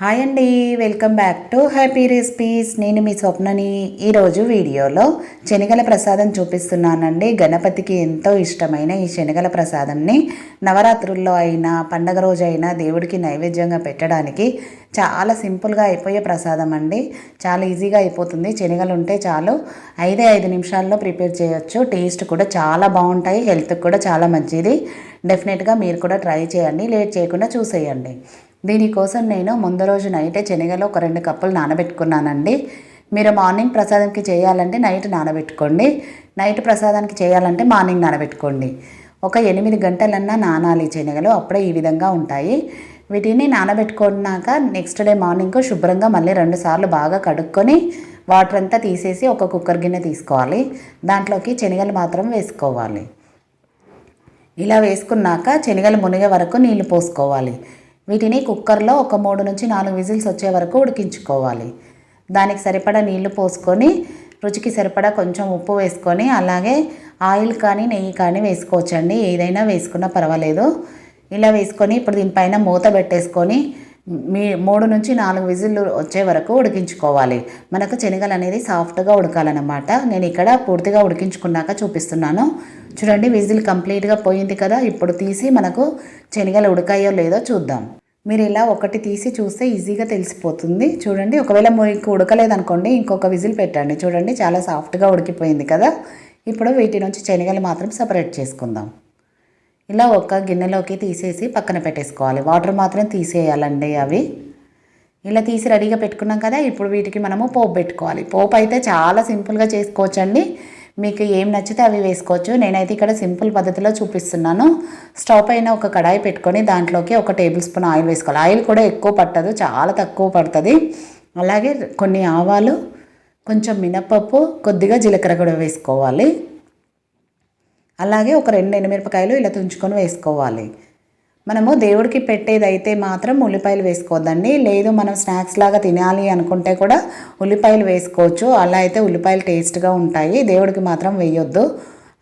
Hi అండి welcome back to Happy Recipes. నేను మీ స్వప్నని ఈరోజు వీడియోలో శనగల ప్రసాదం చూపిస్తున్నానండి. గణపతికి ఎంతో ఇష్టమైన ఈ శనగల ప్రసాదంని నవరాత్రుల్లో అయినా పండగ రోజైనా దేవుడికి నైవేద్యంగా పెట్టడానికి చాలా సింపుల్గా అయిపోయే ప్రసాదం అండి. చాలా ఈజీగా అయిపోతుంది. శనగలు ఉంటే చాలు ఐదే ఐదు నిమిషాల్లో ప్రిపేర్ చేయొచ్చు. టేస్ట్ కూడా చాలా బాగుంటాయి. హెల్త్కి కూడా చాలా మంచిది. డెఫినెట్గా మీరు కూడా ట్రై చేయండి. లేట్ చేయకుండా చూసేయండి. దీనికోసం నేను ముందు రోజు నైటే శనగలు ఒక రెండు కప్పులు నానబెట్టుకున్నానండి. మీరు మార్నింగ్ ప్రసాదంకి చేయాలంటే నైట్ నానబెట్టుకోండి. నైట్ ప్రసాదానికి చేయాలంటే మార్నింగ్ నానబెట్టుకోండి. ఒక ఎనిమిది గంటలన్నా నానాలి శనగలు అప్పుడే ఈ విధంగా ఉంటాయి. వీటిని నానబెట్టుకున్నాక నెక్స్ట్ డే మార్నింగ్ శుభ్రంగా మళ్ళీ రెండు సార్లు బాగా కడుక్కొని వాటర్ అంతా తీసేసి ఒక కుక్కర్ గిన్నె తీసుకోవాలి. దాంట్లోకి శనగలు మాత్రం వేసుకోవాలి. ఇలా వేసుకున్నాక శనగలు మునిగే వరకు నీళ్ళు పోసుకోవాలి. వీటిని కుక్కర్లో ఒక మూడు నుంచి నాలుగు విజిల్స్ వచ్చే వరకు ఉడికించుకోవాలి. దానికి సరిపడా నీళ్ళు పోసుకొని రుచికి సరిపడా కొంచెం ఉప్పు వేసుకొని అలాగే ఆయిల్ కానీ నెయ్యి కానీ వేసుకోవచ్చండి. ఏదైనా వేసుకున్నా పర్వాలేదు. ఇలా వేసుకొని ఇప్పుడు దీనిపైన మూత పెట్టేసుకొని మీ మూడు నుంచి నాలుగు విజిల్లు వచ్చే వరకు ఉడికించుకోవాలి. మనకు శనగలు అనేది సాఫ్ట్గా ఉడకాలన్నమాట. నేను ఇక్కడ పూర్తిగా ఉడికించుకున్నాక చూపిస్తున్నాను. చూడండి విజిల్ కంప్లీట్గా పోయింది కదా. ఇప్పుడు తీసి మనకు శనగలు ఉడకాయో లేదో చూద్దాం. మీరు ఇలా ఒకటి తీసి చూస్తే ఈజీగా తెలిసిపోతుంది. చూడండి ఒకవేళ మీకు ఉడకలేదనుకోండి ఇంకొక విజిల్ పెట్టండి. చూడండి చాలా సాఫ్ట్గా ఉడికిపోయింది కదా. ఇప్పుడు వీటి నుంచి శనగలు మాత్రం సపరేట్ చేసుకుందాం. ఇలా ఒక గిన్నెలోకి తీసేసి పక్కన పెట్టేసుకోవాలి. వాటర్ మాత్రం తీసేయాలండి అవి. ఇలా తీసి రెడీగా పెట్టుకున్నాం కదా ఇప్పుడు వీటికి మనము పోపు పెట్టుకోవాలి. పోపు అయితే చాలా సింపుల్గా చేసుకోవచ్చండి. మీకు ఏం నచ్చితే అవి వేసుకోవచ్చు. నేనైతే ఇక్కడ సింపుల్ పద్ధతిలో చూపిస్తున్నాను. స్టవ్ పైన ఒక కడాయి పెట్టుకొని దాంట్లోకి ఒక టేబుల్ స్పూన్ ఆయిల్ వేసుకోవాలి. ఆయిల్ కూడా ఎక్కువ పట్టదు చాలా తక్కువ పడుతుంది. అలాగే కొన్ని ఆవాలు కొంచెం మినపప్పు కొద్దిగా జీలకర్ర కూడా వేసుకోవాలి. అలాగే ఒక రెండు ఎండుమిరపకాయలు ఇలా తుంచుకొని వేసుకోవాలి. మనము దేవుడికి పెట్టేదైతే మాత్రం ఉల్లిపాయలు వేసుకోవద్దండి. లేదు మనం స్నాక్స్ లాగా తినాలి అనుకుంటే కూడా ఉల్లిపాయలు వేసుకోవచ్చు. అలా అయితే ఉల్లిపాయలు టేస్ట్గా ఉంటాయి. దేవుడికి మాత్రం వేయొద్దు.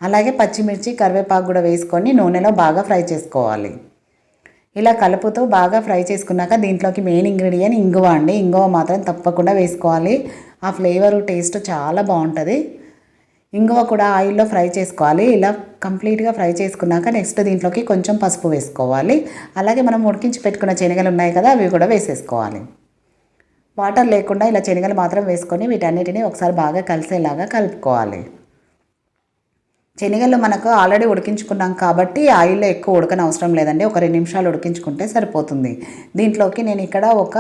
అలాగే పచ్చిమిర్చి కరివేపాకు కూడా వేసుకొని నూనెలో బాగా ఫ్రై చేసుకోవాలి. ఇలా కలుపుతూ బాగా ఫ్రై చేసుకున్నాక దీంట్లోకి మెయిన్ ఇంగ్రీడియంట్ ఇంగువ అండి. ఇంగువ మాత్రం తప్పకుండా వేసుకోవాలి. ఆ ఫ్లేవరు టేస్ట్ చాలా బాగుంటుంది. ఇంగువ కూడా ఆయిల్లో ఫ్రై చేసుకోవాలి. ఇలా కంప్లీట్గా ఫ్రై చేసుకున్నాక నెక్స్ట్ దీంట్లోకి కొంచెం పసుపు వేసుకోవాలి. అలాగే మనం ఉడికించి పెట్టుకున్న శనగలు ఉన్నాయి కదా అవి కూడా వేసేసుకోవాలి. వాటర్ లేకుండా ఇలా శనగలు మాత్రం వేసుకొని వీటన్నిటిని ఒకసారి బాగా కలిసేలాగా కలుపుకోవాలి. శనగలు మనకు ఆల్రెడీ ఉడికించుకున్నాం కాబట్టి ఆయిల్లో ఎక్కువ ఉడకనవసరం లేదండి. ఒక రెండు నిమిషాలు ఉడికించుకుంటే సరిపోతుంది. దీంట్లోకి నేను ఇక్కడ ఒక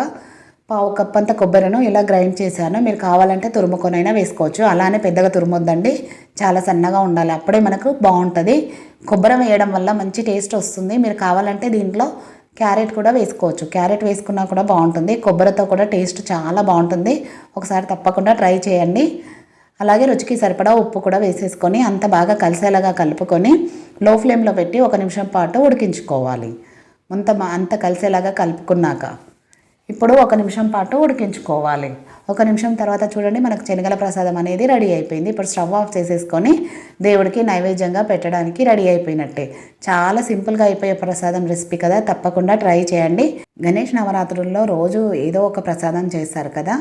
పావు కప్ అంత కొబ్బరిను ఇలా గ్రైండ్ చేశాను. మీరు కావాలంటే తురుముకొనైనా వేసుకోవచ్చు. అలానే పెద్దగా తురుమొద్దండి. చాలా సన్నగా ఉండాలి. అప్పుడే మనకు బాగుంటుంది. కొబ్బరి వేయడం వల్ల మంచి టేస్ట్ వస్తుంది. మీరు కావాలంటే దీంట్లో క్యారెట్ కూడా వేసుకోవచ్చు. క్యారెట్ వేసుకున్నా కూడా బాగుంటుంది. కొబ్బరితో కూడా టేస్ట్ చాలా బాగుంటుంది. ఒకసారి తప్పకుండా ట్రై చేయండి. అలాగే రుచికి సరిపడా ఉప్పు కూడా వేసేసుకొని అంత బాగా కలిసేలాగా కలుపుకొని లో ఫ్లేమ్లో పెట్టి ఒక నిమిషం పాటు ఉడికించుకోవాలి. అంత అంత కలిసేలాగా కలుపుకున్నాక. ఇప్పుడు ఒక నిమిషం పాటు ఉడికించుకోవాలి. ఒక నిమిషం తర్వాత చూడండి మనకు శనగల ప్రసాదం అనేది రెడీ అయిపోయింది. ఇప్పుడు స్టవ్ ఆఫ్ చేసేసుకొని దేవుడికి నైవేద్యంగా పెట్టడానికి రెడీ అయిపోయినట్టే. చాలా సింపుల్గా అయిపోయే ప్రసాదం రెసిపీ కదా తప్పకుండా ట్రై చేయండి. గణేష్ నవరాత్రుల్లో రోజు ఏదో ఒక ప్రసాదం చేస్తారు కదా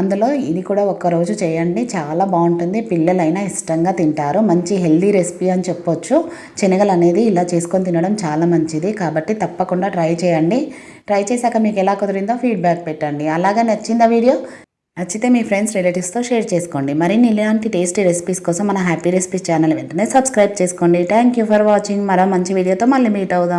అందులో ఇది కూడా ఒక్క రోజు చేయండి. చాలా బాగుంటుంది పిల్లలైనా ఇష్టంగా తింటారు. మంచి హెల్దీ రెసిపీ అని చెప్పొచ్చు. శనగలు అనేది ఇలా చేసుకొని తినడం చాలా మంచిది. కాబట్టి తప్పకుండా ట్రై చేయండి. ట్రై చేశాక మీకు ఎలా కుదిరిందో ఫీడ్బ్యాక్ పెట్టండి. అలాగా నచ్చిందా వీడియో? నచ్చితే మీ ఫ్రెండ్స్ రిలేటివ్స్తో షేర్ చేసుకోండి. మరిన్ని ఇలాంటి టేస్టీ రెసిపీస్ కోసం మన హ్యాపీ రెసిపీస్ ఛానల్ వెంటనే సబ్స్క్రైబ్ చేసుకోండి. థ్యాంక్ యూ ఫర్ వాచింగ్ మరో మంచి వీడియోతో మళ్ళీ మీట్ అవుదాం.